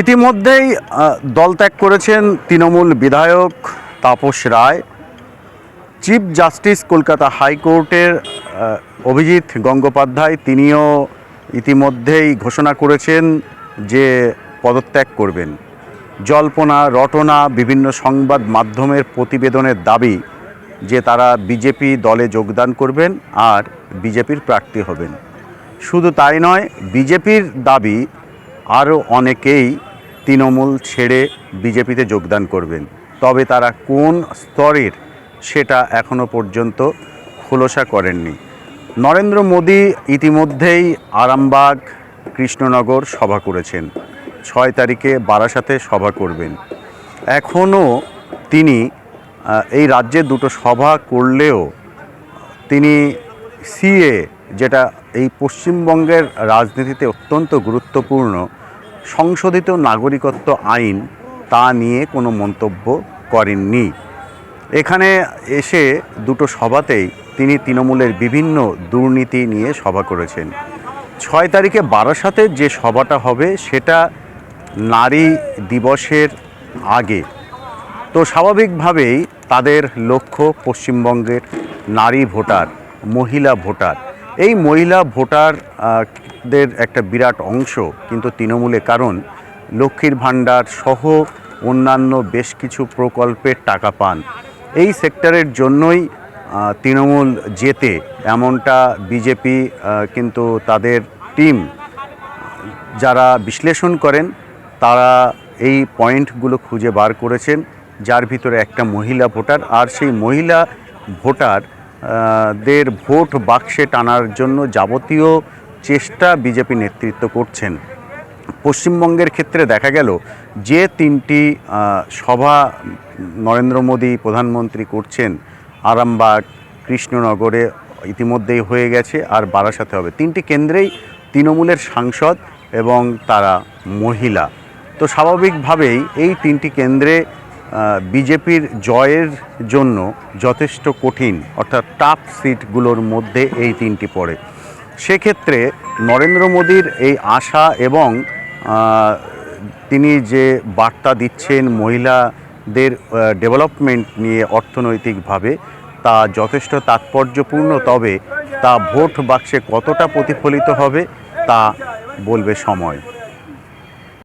ইতিমধ্যেই দল ত্যাগ করেছেন তৃণমূল বিধায়ক তাপস রায়, চিফ জাস্টিস কলকাতা হাইকোর্টের অভিজিৎ গঙ্গোপাধ্যায়, তিনিও ইতিমধ্যেই ঘোষণা করেছেন যে পদত্যাগ করবেন। জল্পনা, রটনা, বিভিন্ন সংবাদ মাধ্যমের প্রতিবেদনের দাবি যে তারা বিজেপি দলে যোগদান করবেন আর বিজেপির প্রার্থী হবেন। শুধু তাই নয়, বিজেপির দাবি আরও অনেকেই তৃণমূল ছেড়ে বিজেপিতে যোগদান করবেন। তবে তারা কোন স্তরের সেটা এখনও পর্যন্ত খোলসা করেননি। নরেন্দ্র মোদী ইতিমধ্যেই আরামবাগ কৃষ্ণনগর সভা করেছেন। ছয় তারিখে বারাসাতে সভা করবেন। এখনও তিনি এই রাজ্যে দুটো সভা করলেও তিনি সিএ যেটা এই পশ্চিমবঙ্গের রাজনীতিতে অত্যন্ত গুরুত্বপূর্ণ, সংশোধিত নাগরিকত্ব আইন তা নিয়ে কোনো মন্তব্য করেননি। এখানে এসে দুটো সভাতেই তিনি তৃণমূলের বিভিন্ন দুর্নীতি নিয়ে সভা করেছেন। ছয় তারিখে বারাসাতে যে সভাটা হবে সেটা নারী দিবসের আগে। তো স্বাভাবিকভাবেই তাদের লক্ষ্য পশ্চিমবঙ্গের নারী ভোটার, মহিলা ভোটার এই মহিলা ভোটার আহ, দের একটা বিরাট অংশ কিন্তু তৃণমূলে কারণ লক্ষ্মীর ভাণ্ডার সহ অন্যান্য বেশ কিছু প্রকল্পের টাকা পান। এই সেক্টরের জন্যই তৃণমূল জেতে এমনটা বিজেপি কিন্তু তাদের টিম যারা বিশ্লেষণ করেন তারা এই পয়েন্টগুলো খুঁজে বার করেছেন যার ভিতরে একটা মহিলা ভোটার আর সেই মহিলা ভোটার দের ভোট বাক্সে টানার জন্য যাবতীয় চেষ্টা বিজেপি নেতৃত্ব করছেন। পশ্চিমবঙ্গের ক্ষেত্রে দেখা গেল যে তিনটি সভা নরেন্দ্র মোদী প্রধানমন্ত্রী করছেন, আরামবাগ, কৃষ্ণনগরে ইতিমধ্যেই হয়ে গেছে আর বারাসাতে হবে। তিনটি কেন্দ্রেই তৃণমূলের সাংসদ এবং তারা মহিলা। তো স্বাভাবিকভাবেই এই তিনটি কেন্দ্রে বিজেপির জয়ের জন্য যথেষ্ট কঠিন, অর্থাৎ টাফ সিটগুলোর মধ্যে এই তিনটি পড়ে। সেক্ষেত্রে নরেন্দ্র মোদীর এই আশা এবং তিনি যে বার্তা দিচ্ছেন মহিলাদের ডেভেলপমেন্ট নিয়ে অর্থনৈতিকভাবে, তা যথেষ্ট তাৎপর্যপূর্ণ, তবে তা ভোট বাক্সে কতটা প্রতিফলিত হবে, তা বলবে সময়।